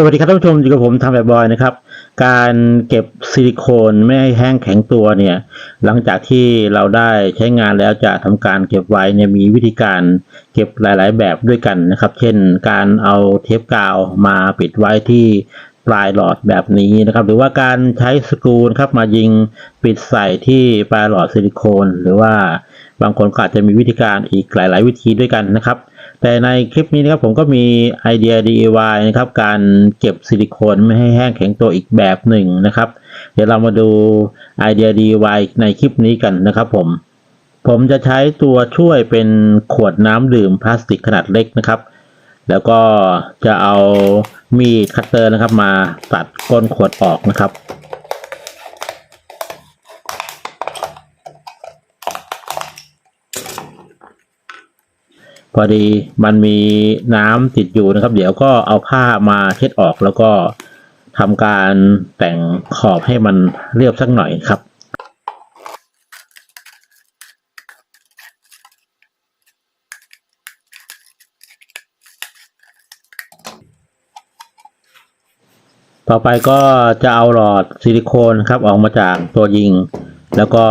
สวัสดีครับท่านผู้ชมอยู่กับผมทำแบบบอยนะครับ การเก็บซิลิโคนไม่ให้แห้งแข็งตัวเนี่ย หลังจากที่เราได้ใช้งานแล้วจะทำการเก็บไว้เนี่ยมีวิธีการเก็บหลาย ๆ แบบด้วยกันนะครับ เช่น การเอาเทปกาวมาปิดไว้ที่ปลายหลอดแบบนี้นะครับ หรือว่าการใช้สกรูนะครับมายิงปิดใส่ที่ปลายหลอดซิลิโคน หรือว่าบางคนก็อาจจะมีวิธีการอีกหลาย ๆ วิธีด้วยกันนะครับ แต่ในคลิปนี้นะครับผมก็มีไอเดีย DIY นะครับการเก็บซิลิโคนไม่ให้แห้งแข็งตัวอีกแบบหนึ่งนะครับ เดี๋ยวเรามาดูไอเดีย DIY ในคลิปนี้กันนะครับผม ผมจะใช้ตัวช่วยเป็นขวดน้ำดื่มพลาสติกขนาดเล็กนะครับ แล้วก็จะเอามีดคัตเตอร์นะครับมาตัดก้นขวดออกนะครับ อดีมันมีน้ำติดอยู่นะครับ เดี๋ยวก็เอาผ้ามาเช็ดออกแล้วก็ทำการแต่งขอบให้มันเรียบสักหน่อยครับต่อไปก็จะเอาหลอดซิลิโคนครับออกมาจากตัวยิง แล้วก็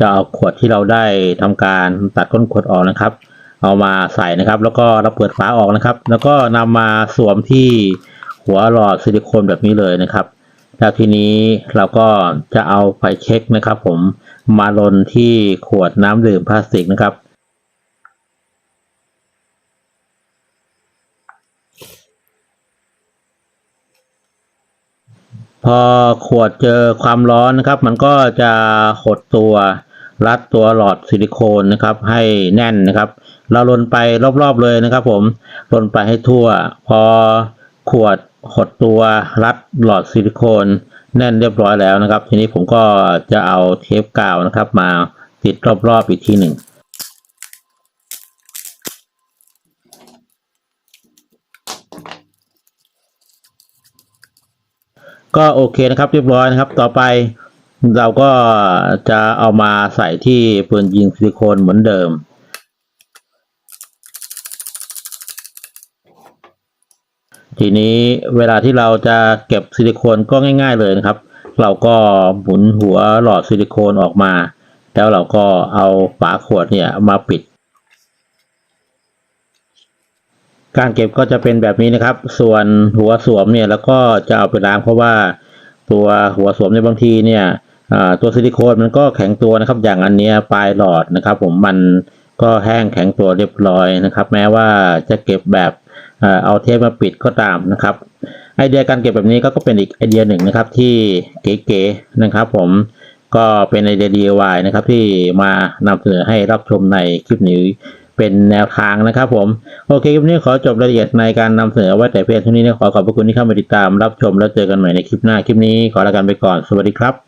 จะเอาขวดที่เราได้ทำการตัดก้นขวดออกนะครับ เอามาใส่นะครับ แล้วก็เราเปิดฝาออกนะครับ แล้วก็นำมาสวมที่หัวหลอดซิลิโคนแบบนี้เลยนะครับ แล้วทีนี้เราก็จะเอาไฟเช็คนะครับ ผมมาลนที่ขวดน้ำดื่มพลาสติกนะครับพอขวดเจอความร้อนนะครับ มันก็จะหดตัว รัดตัวหลอดซิลิโคนนะครับ ให้แน่นนะครับ เราลนไปรอบๆเลยนะครับ ผมลนไปให้ทั่ว พอขวดหดตัวรัดหลอดซิลิโคนแน่นเรียบร้อยแล้วนะครับ ทีนี้ผมก็จะเอาเทปกาวนะครับ มาติดรอบๆอีกทีหนึ่งก็โอเคนะครับเรียบร้อยนะครับ ต่อไป เราก็จะเอามาใส่ที่ปืนยิงซิลิโคนเหมือนเดิม ทีนี้เวลาที่เราจะเก็บซิลิโคนก็ง่าย ๆเลยนะครับ เราก็หมุนหัวหลอดซิลิโคนออกมา แล้วเราก็เอาฝาขวดเนี่ยมาปิด การเก็บก็จะเป็นแบบนี้นะครับ ส่วนหัวสวมเนี่ยแล้วก็จะเอาไปล้างเพราะว่าตัวหัวสวมในบางทีเนี่ย ตัวซิลิโคนมันก็แข็งตัวนะครับอย่างอันนี้ปลายหลอดนะครับ ผมมันก็แห้งแข็งตัวเรียบร้อยนะครับ แม้ว่าจะเก็บแบบเอาเทปมาปิดก็ตามนะครับ ไอเดียการเก็บแบบนี้ก็ก็เป็นอีกไอเดียหนึ่งนะครับที่เก๋ๆนะครับ ผมก็เป็นไอเดีย DIY นะครับที่มานำเสนอให้รับชมในคลิปนี้เป็นแนวทางนะครับผม โอเคคลิปนี้ขอจบรายละเอียดในการนำเสนอไว้แต่เพียงเท่านี้นะขอขอบพระคุณที่เข้ามาติดตามรับชมแล้วเจอกันใหม่ในคลิปหน้าคลิปนี้ขอลากันไปก่อนสวัสดีครับ